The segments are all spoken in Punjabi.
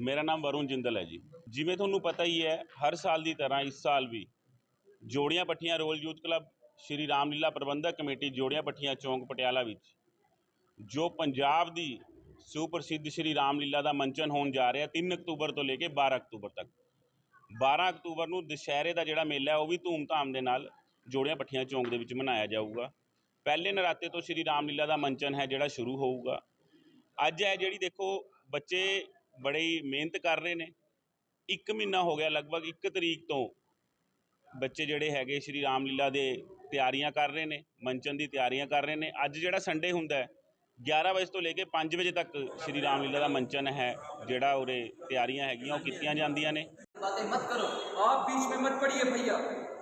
ਮੇਰਾ ਨਾਮ ਵਰੁਣ ਜਿੰਦਲ ਹੈ ਜੀ। ਜਿਵੇਂ ਤੁਹਾਨੂੰ ਪਤਾ ਹੀ ਹੈ, ਹਰ ਸਾਲ ਦੀ ਤਰ੍ਹਾਂ ਇਸ ਸਾਲ ਵੀ ਜੋੜੀਆਂ ਪੱਠੀਆਂ ਰੋਲ ਯੂਥ ਕਲੱਬ, ਸ਼੍ਰੀ ਰਾਮਲੀਲਾ ਪ੍ਰਬੰਧਕ ਕਮੇਟੀ ਜੋੜੀਆਂ ਪੱਠੀਆਂ ਚੌਂਕ ਪਟਿਆਲਾ ਵਿੱਚ, ਜੋ ਪੰਜਾਬ ਦੀ ਸੁਪ੍ਰਸਿੱਧ ਸ਼੍ਰੀ ਰਾਮਲੀਲਾ ਦਾ ਮੰਚਨ ਹੋਣ ਜਾ ਰਿਹਾ 3 ਅਕਤੂਬਰ ਤੋਂ ਲੈ ਕੇ 12 ਅਕਤੂਬਰ ਤੱਕ। 12 ਅਕਤੂਬਰ ਨੂੰ ਦੁਸ਼ਹਿਰੇ ਦਾ ਜਿਹੜਾ ਮੇਲਾ ਉਹ ਵੀ ਧੂਮਧਾਮ ਦੇ ਨਾਲ ਜੋੜੀਆਂ ਪੱਠੀਆਂ ਚੌਂਕ ਦੇ ਵਿੱਚ ਮਨਾਇਆ ਜਾਊਗਾ। ਪਹਿਲੇ ਨਰਾਤੇ ਤੋਂ ਸ਼੍ਰੀ ਰਾਮਲੀਲਾ ਦਾ ਮੰਚਨ ਹੈ, ਜਿਹੜਾ ਸ਼ੁਰੂ ਹੋਊਗਾ। ਅੱਜ ਹੈ ਜਿਹੜੀ ਦੇਖੋ, ਬੱਚੇ ਬੜੀ ਮਿਹਨਤ ਕਰ ਰਹੇ ਨੇ ਇੱਕ ਮਹੀਨਾ ਹੋ ਗਿਆ ਲਗਭਗ 1 ਤਰੀਕ ਤੋਂ ਬੱਚੇ ਜਿਹੜੇ ਹੈਗੇ ਸ਼੍ਰੀ ਰਾਮਲੀਲਾ ਦੇ ਤਿਆਰੀਆਂ ਕਰ ਰਹੇ ਨੇ ਮੰਚਨ ਦੀ ਤਿਆਰੀਆਂ ਕਰ ਰਹੇ ਨੇ ਅੱਜ ਜਿਹੜਾ ਸੰਡੇ ਹੁੰਦਾ ਹੈ 11 ਵਜੇ ਤੋਂ ਲੈ ਕੇ 5 ਵਜੇ ਤੱਕ ਸ਼੍ਰੀ ਰਾਮਲੀਲਾ ਦਾ ਮੰਚਨ ਹੈ ਜਿਹੜਾ ਉਰੇ ਤਿਆਰੀਆਂ ਹੈਗੀਆਂ ਉਹ ਕੀਤੀਆਂ ਜਾਂਦੀਆਂ ਨੇ बातें मत करो आप बीच में मत पड़िए भैया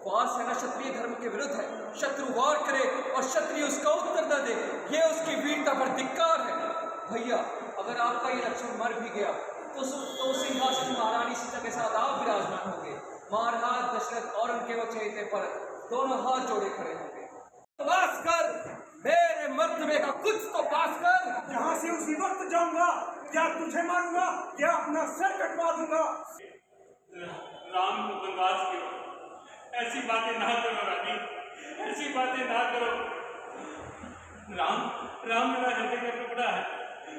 वार सेना क्षत्रिय धर्म के विरुद्ध है शत्रु वार करे और क्षत्रिय उसका उत्तर न दे ये उसकी वीरता पर धिक्कार है भैया मर भी गया। तो तो सिंहासन महारानी सीता के साथ आप विराजमान होंगे। महाराज दशरथ और उनके वचैते पर दोनों हाथ जोड़े खड़े होंगे। पास कर मेरे मर्तबे का कुछ तो पास कर। यहाँ से उसी वक्त जाऊँगा क्या तुझे मारूँगा क्या अपना सर कटवा दूँगा। राम को बनवास क्यों ऐसी बातें ना करो रानी। ऐसी बातें ना करो। राम राम मेरा हृदय का टुकड़ा है।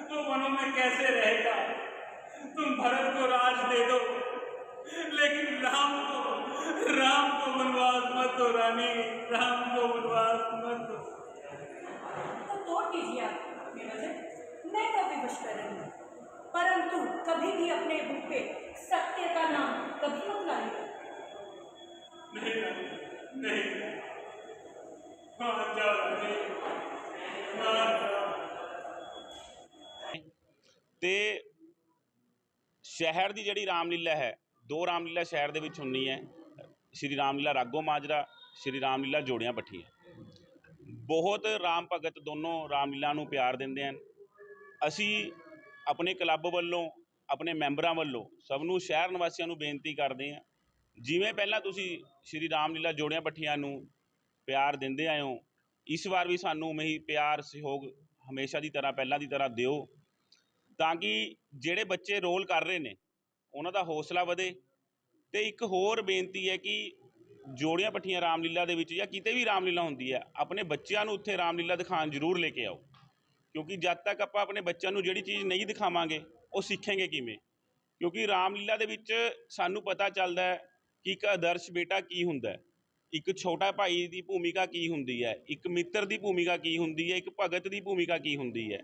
तो वनों में कैसे रहेगा तुम भरत को राज दे दो लेकिन राम को राम को वनवास मत दो रानी राम को वनवास मत दो। तो तोड़ दीजिए आप मैं कभी विवश कर रही हूँ परंतु कभी भी अपने मुख पे सत्य का नाम कभी मत लाइए। नहीं नहीं। ਸ਼ਹਿਰ ਦੀ ਜਿਹੜੀ ਰਾਮਲੀਲਾ ਹੈ, ਦੋ ਰਾਮਲੀਲਾ ਸ਼ਹਿਰ ਦੇ ਵਿੱਚ ਹੁੰਦੀ ਹੈ। ਸ਼੍ਰੀ ਰਾਮਲੀਲਾ ਰਾਗੋ ਮਾਜਰਾ, ਸ਼੍ਰੀ ਰਾਮਲੀਲਾ ਜੋੜੀਆਂ ਪੱਠੀਆਂ ਬਹੁਤ ਰਾਮ ਭਗਤ ਦੋਨੋਂ ਰਾਮਲੀਲਾ ਨੂੰ ਪਿਆਰ ਦਿੰਦੇ ਹਨ। ਅਸੀਂ ਆਪਣੇ ਕਲੱਬ ਵੱਲੋਂ, ਆਪਣੇ ਮੈਂਬਰਾਂ ਵੱਲੋਂ ਸਭ ਨੂੰ ਸ਼ਹਿਰ ਨਿਵਾਸੀਆਂ ਨੂੰ ਬੇਨਤੀ ਕਰਦੇ ਹਾਂ, ਜਿਵੇਂ ਪਹਿਲਾਂ ਤੁਸੀਂ ਸ਼੍ਰੀ ਰਾਮਲੀਲਾ ਜੋੜਿਆਂ ਪੱਠੀਆਂ ਨੂੰ ਪਿਆਰ ਦਿੰਦੇ ਆਏ ਹੋ, ਇਸ ਵਾਰ ਵੀ ਸਾਨੂੰ ਉਵੇਂ ਹੀ ਪਿਆਰ, ਸਹਿਯੋਗ ਹਮੇਸ਼ਾ ਦੀ ਤਰ੍ਹਾਂ, ਪਹਿਲਾਂ ਦੀ ਤਰ੍ਹਾਂ ਦਿਓ। ਤਾਂ ਕਿ ਜਿਹੜੇ ਬੱਚੇ ਰੋਲ ਕਰ ਰਹੇ ਨੇ, ਉਹਨਾਂ ਦਾ ਹੌਸਲਾ ਵਧੇ। ਅਤੇ ਇੱਕ ਹੋਰ ਬੇਨਤੀ ਹੈ ਕਿ ਜੋੜੀਆਂ ਭੱਠੀਆਂ ਰਾਮਲੀਲਾ ਦੇ ਵਿੱਚ ਜਾਂ ਕਿਤੇ ਵੀ ਰਾਮਲੀਲਾ ਹੁੰਦੀ ਹੈ, ਆਪਣੇ ਬੱਚਿਆਂ ਨੂੰ ਉੱਥੇ ਰਾਮਲੀਲਾ ਦਿਖਾਉਣ ਜ਼ਰੂਰ ਲੈ ਕੇ ਆਓ। ਕਿਉਂਕਿ ਜਦ ਤੱਕ ਆਪਾਂ ਆਪਣੇ ਬੱਚਿਆਂ ਨੂੰ ਜਿਹੜੀ ਚੀਜ਼ ਨਹੀਂ ਦਿਖਾਵਾਂਗੇ, ਉਹ ਸਿੱਖਣਗੇ ਕਿਵੇਂ? ਕਿਉਂਕਿ ਰਾਮਲੀਲਾ ਦੇ ਵਿੱਚ ਸਾਨੂੰ ਪਤਾ ਚੱਲਦਾ ਹੈ ਕਿ ਇੱਕ ਆਦਰਸ਼ ਬੇਟਾ ਕੀ ਹੁੰਦਾ ਇੱਕ ਛੋਟਾ ਭਾਈ ਦੀ ਭੂਮਿਕਾ ਕੀ ਹੁੰਦੀ ਹੈ? ਇੱਕ ਮਿੱਤਰ ਦੀ ਭੂਮਿਕਾ ਕੀ ਹੁੰਦੀ ਹੈ? ਇੱਕ ਭਗਤ ਦੀ ਭੂਮਿਕਾ ਕੀ ਹੁੰਦੀ ਹੈ?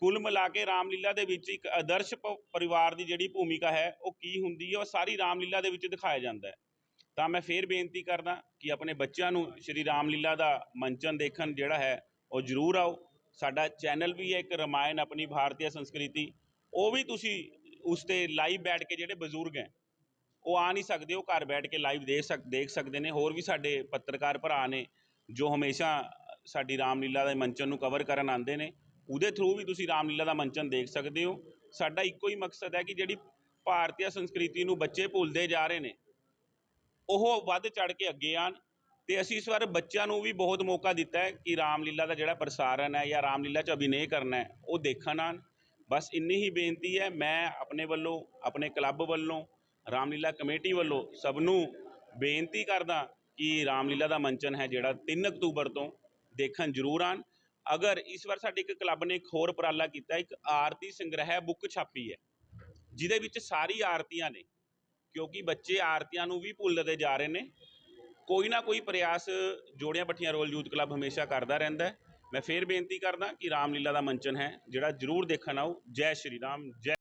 ਕੁੱਲ ਮਿਲਾ ਕੇ ਰਾਮਲੀਲਾ ਦੇ ਵਿੱਚ ਇੱਕ ਆਦਰਸ਼ ਪ- ਪਰਿਵਾਰ ਦੀ ਜਿਹੜੀ ਭੂਮਿਕਾ ਹੈ, ਉਹ ਕੀ ਹੁੰਦੀ ਹੈ, ਉਹ ਸਾਰੀ ਰਾਮਲੀਲਾ ਦੇ ਵਿੱਚ ਦਿਖਾਇਆ ਜਾਂਦਾ ਹੈ। ਤਾਂ ਮੈਂ ਫੇਰ ਬੇਨਤੀ ਕਰਦਾ ਕਿ ਆਪਣੇ ਬੱਚਿਆਂ ਨੂੰ ਸ਼੍ਰੀ ਰਾਮਲੀਲਾ ਦਾ ਮੰਚਨ ਦੇਖਣ ਜਿਹੜਾ ਹੈ, ਉਹ ਜ਼ਰੂਰ ਆਓ। ਸਾਡਾ ਚੈਨਲ ਵੀ ਹੈ, ਇੱਕ ਰਮਾਇਣ ਆਪਣੀ ਭਾਰਤੀ ਸੰਸਕ੍ਰਿਤੀ। ਉਹ ਵੀ ਤੁਸੀਂ ਉਸ ਤੇ ਲਾਈਵ ਬੈਠ ਕੇ ਜਿਹੜੇ ਬਜ਼ੁਰਗ ਹੈ, ਉਹ ਆ ਨਹੀਂ ਸਕਦੇ, ਉਹ ਘਰ ਬੈਠ ਕੇ ਲਾਈਵ ਦੇਖ ਸਕ, ਦੇਖ ਸਕਦੇ ਨੇ। ਹੋਰ ਵੀ ਸਾਡੇ ਪੱਤਰਕਾਰ ਭਰਾ ਨੇ, ਜੋ ਹਮੇਸ਼ਾ ਸਾਡੀ ਰਾਮਲੀਲਾ ਦੇ ਮੰਚਨ ਨੂੰ ਕਵਰ ਕਰਨ ਆਉਂਦੇ ਨੇ। ਉਹਦੇ ਥਰੂ ਵੀ ਤੁਸੀਂ ਰਾਮਲੀਲਾ ਦਾ ਮੰਚਨ ਦੇਖ ਸਕਦੇ ਹੋ। ਸਾਡਾ ਇੱਕੋ ਹੀ ਮਕਸਦ ਹੈ ਕਿ ਜਿਹੜੀ ਭਾਰਤੀ ਸੰਸਕ੍ਰਿਤੀ ਨੂੰ ਬੱਚੇ ਭੁੱਲਦੇ ਜਾ ਰਹੇ ਨੇ, ਉਹ ਵੱਧ ਚੜ ਕੇ ਅੱਗੇ ਆਣ ਤੇ ਅਸੀਂ ਇਸ ਵਾਰ ਬੱਚਿਆਂ ਨੂੰ ਵੀ ਬਹੁਤ ਮੌਕਾ ਦਿੱਤਾ ਹੈ ਕਿ ਰਾਮਲੀਲਾ ਦਾ ਜਿਹੜਾ ਪ੍ਰਸਾਰਣ ਹੈ ਜਾਂ ਰਾਮਲੀਲਾ 'ਚ ਅਭਿਨੈ ਕਰਨਾ ਹੈ, ਉਹ ਦੇਖਣ ਆਣ ਬਸ ਇੰਨੀ ਹੀ ਬੇਨਤੀ ਹੈ, ਮੈਂ ਆਪਣੇ ਵੱਲੋਂ, ਆਪਣੇ ਕਲੱਬ ਵੱਲੋਂ, ਰਾਮਲੀਲਾ ਕਮੇਟੀ ਵੱਲੋਂ ਸਭ ਨੂੰ ਬੇਨਤੀ ਕਰਦਾ ਕਿ ਰਾਮਲੀਲਾ ਦਾ ਮੰਚਨ ਹੈ ਜਿਹੜਾ 3 ਅਕਤੂਬਰ ਤੋਂ ਦੇਖਣ ਜ਼ਰੂਰ ਆਣ ਅਗਰ ਇਸ ਵਾਰ ਸਾਡੇ ਇੱਕ ਕਲੱਬ ਨੇ ਇੱਕ ਹੋਰ ਉਪਰਾਲਾ ਕੀਤਾ, ਇੱਕ ਆਰਤੀ ਸੰਗ੍ਰਹਿ ਬੁੱਕ ਛਾਪੀ ਹੈ, ਜਿਹਦੇ ਵਿੱਚ ਸਾਰੀ ਆਰਤੀਆਂ ਨੇ, ਕਿਉਂਕਿ ਬੱਚੇ ਆਰਤੀਆਂ ਨੂੰ ਵੀ ਭੁੱਲਦੇ ਜਾ ਰਹੇ ਨੇ, ਕੋਈ ਨਾ ਕੋਈ ਪ੍ਰਯਾਸ ਜੋੜਿਆਂ ਪੱਠੀਆਂ ਰੋਲ ਯੂਥ ਕਲੱਬ ਹਮੇਸ਼ਾ ਕਰਦਾ ਰਹਿੰਦਾ ਮੈਂ ਫੇਰ ਬੇਨਤੀ ਕਰਦਾ ਕਿ ਰਾਮਲੀਲਾ ਦਾ ਮੰਚਨ ਹੈ, ਜਿਹੜਾ ਜ਼ਰੂਰ ਦੇਖਣ ਆਓ। ਜੈ ਸ਼੍ਰੀ ਰਾਮ, ਜੈ